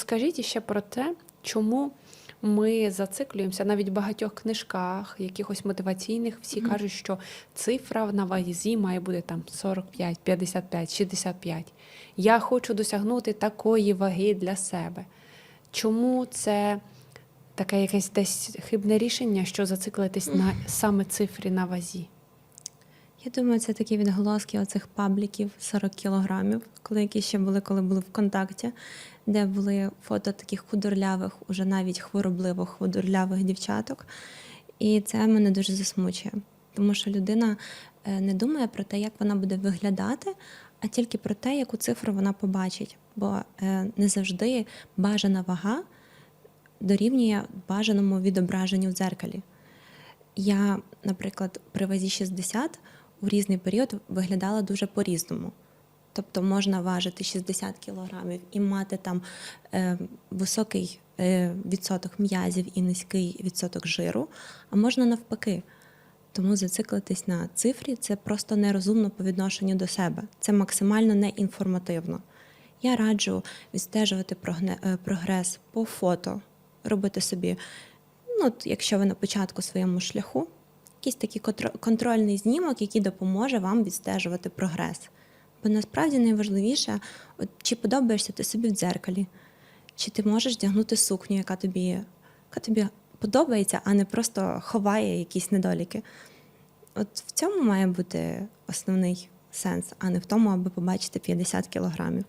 Розкажіть ще про те, чому ми зациклюємося навіть в багатьох книжках, якихось мотиваційних, всі Мгм. кажуть, що цифра на вазі має бути там 45, 55, 65. Я хочу досягнути такої ваги для себе. Чому це таке якесь десь хибне рішення, що зациклитись на саме цифрі на вазі? Я думаю, це такі відголоски оцих пабліків 40 кілограмів, коли які ще були, коли були в контакті, де були фото таких худорлявих, уже навіть хворобливих худорлявих дівчаток. І це мене дуже засмучує, тому що людина е, не думає про те, як вона буде виглядати, а тільки про те, яку цифру вона побачить. Бо е, не завжди бажана вага дорівнює бажаному відображенню в дзеркалі. Я, наприклад, при вазі 60 у різний період виглядала дуже по-різному. Тобто можна важити 60 кілограмів і мати там е, високий е, відсоток м'язів і низький відсоток жиру, а можна навпаки. Тому зациклитись на цифрі це просто нерозумно по відношенню до себе. Це максимально неінформативно. Я раджу відстежувати е, прогрес по фото, робити собі ну, якщо ви на початку своєму шляху, якийсь такий контрольний знімок, який допоможе вам відстежувати прогрес. Бо насправді найважливіше, от, чи подобаєшся ти собі в дзеркалі, чи ти можеш вдягнути сукню, яка тобі, яка тобі подобається, а не просто ховає якісь недоліки. От в цьому має бути основний сенс, а не в тому, аби побачити 50 кілограмів.